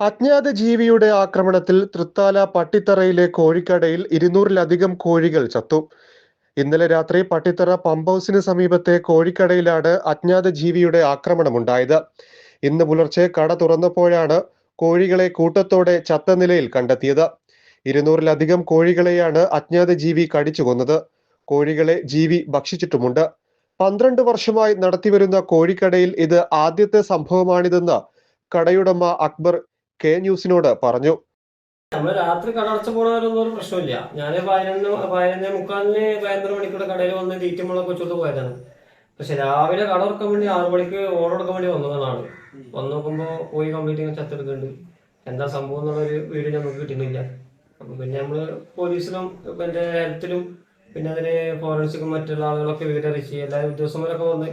അജ്ഞാത ജീവിയുടെ ആക്രമണത്തിൽ തൃത്താല പട്ടിത്തറയിലെ കോഴിക്കടയിൽ ഇരുന്നൂറിലധികം കോഴികൾ ചത്തു. ഇന്നലെ രാത്രി പട്ടിത്തറ പമ്പ് ഹൗസിന് സമീപത്തെ കോഴിക്കടയിലാണ് അജ്ഞാത ജീവിയുടെ ആക്രമണമുണ്ടായത്. ഇന്ന് പുലർച്ചെ കട തുറന്നപ്പോഴാണ് കോഴികളെ കൂട്ടത്തോടെ ചത്ത നിലയിൽ കണ്ടെത്തിയത്. ഇരുന്നൂറിലധികം കോഴികളെയാണ് അജ്ഞാത ജീവി കടിച്ചു കൊന്നത്. കോഴികളെ ജീവി ഭക്ഷിച്ചിട്ടുമുണ്ട്. പന്ത്രണ്ട് വർഷമായി നടത്തിവരുന്ന കോഴിക്കടയിൽ ഇത് ആദ്യത്തെ സംഭവമാണിതെന്ന് കടയുടമ അക്ബർ കെ ന്യൂസിനോട് പറഞ്ഞു. നമ്മൾ രാത്രി കടടച്ച പോണവരൊന്നും ഒരു പ്രശ്നമില്ല ഞാൻ പതിനൊന്ന് പതിനൊന്ന് മുക്കാലിന് പതിനൊന്നര മണിക്കൂടെ കടയിൽ വന്ന് തീറ്റമുളക് വെച്ചോട്ട് പോയതാണ്. പക്ഷെ രാവിലെ കട തുറക്കാൻ വേണ്ടി ആറു മണിക്ക് ഓർഡർ എടുക്കാൻ വേണ്ടി വന്നതാണ്. വന്ന് നോക്കുമ്പോ പോയി കംപ്ലീറ്റ് ചത്തെടുക്കുന്നുണ്ട്. എന്താ സംഭവം എന്നുള്ളൊരു വീട് നമുക്ക് കിട്ടുന്നില്ല. അപ്പൊ പിന്നെ നമ്മൾ പോലീസിലും എന്റെ ഹെൽത്തിലും പിന്നെ അതിന് ഫോറൻസിക്കും മറ്റുള്ള ആളുകളൊക്കെ വിവരം അറിയിച്ച് എല്ലാ ഉദ്യോഗസ്ഥന്മാരൊക്കെ വന്ന്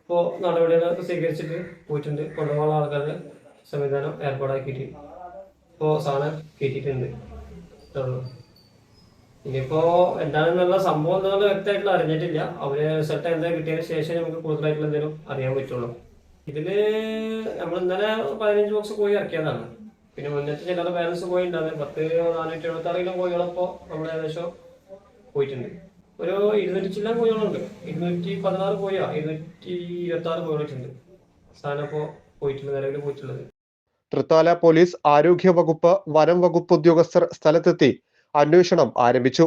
ഇപ്പോ നടപടികളൊക്കെ സ്വീകരിച്ചിട്ട് പോയിട്ടുണ്ട്. കൊണ്ടുപോകാനുള്ള ആൾക്കാരുടെ സംവിധാനം ഏർപ്പാടാക്കിയിട്ട് ഇപ്പോൾ സാധനം ഉള്ളൂ ഇനിയിപ്പോ എന്താണെന്നുള്ള സംഭവം എന്താണെന്ന് വ്യക്തമായിട്ടുള്ള അറിഞ്ഞിട്ടില്ല. അവർ റിസൾട്ട് എന്താ കിട്ടിയതിന് ശേഷം നമുക്ക് കൂടുതലായിട്ടുള്ള എന്തെങ്കിലും അറിയാൻ പറ്റുള്ളൂ. ഇതിൽ നമ്മൾ ഇന്നലെ പതിനഞ്ച് ബോക്സ് കോഴി ഇറക്കിയതാണ്. പിന്നെ മുന്നത്തെ ചിലരുടെ ബാലൻസ് കോഴി ഉണ്ടായിരുന്നു പത്ത് നാനൂറ്റി എഴുപത്തി ആറ് കിലോ കോഴികളപ്പോ നമ്മൾ ഏകദേശം പോയിട്ടുണ്ട്. ഒരു ഇരുന്നൂറ്റി ചില്ല കോഴികളുണ്ട്. ഇരുന്നൂറ്റി പതിനാറ് കോഴിയാ ഇരുന്നൂറ്റി ഇരുപത്തി ആറ് കോഴികളുണ്ട്. സാധനം ഇപ്പോൾ പോയിട്ടുണ്ട് നിലവിൽ പോയിട്ടുള്ളത്. തൃത്താല പോലീസ് ആരോഗ്യ വകുപ്പ് വനം വകുപ്പ് ഉദ്യോഗസ്ഥർ സ്ഥലത്തെത്തി അന്വേഷണം ആരംഭിച്ചു.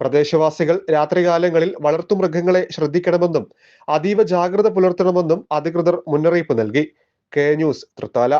പ്രദേശവാസികൾ രാത്രികാലങ്ങളിൽ വളർത്തുമൃഗങ്ങളെ ശ്രദ്ധിക്കണമെന്നും അതീവ ജാഗ്രത പുലർത്തണമെന്നും അധികൃതർ മുന്നറിയിപ്പ് നൽകി. K news Thrithala.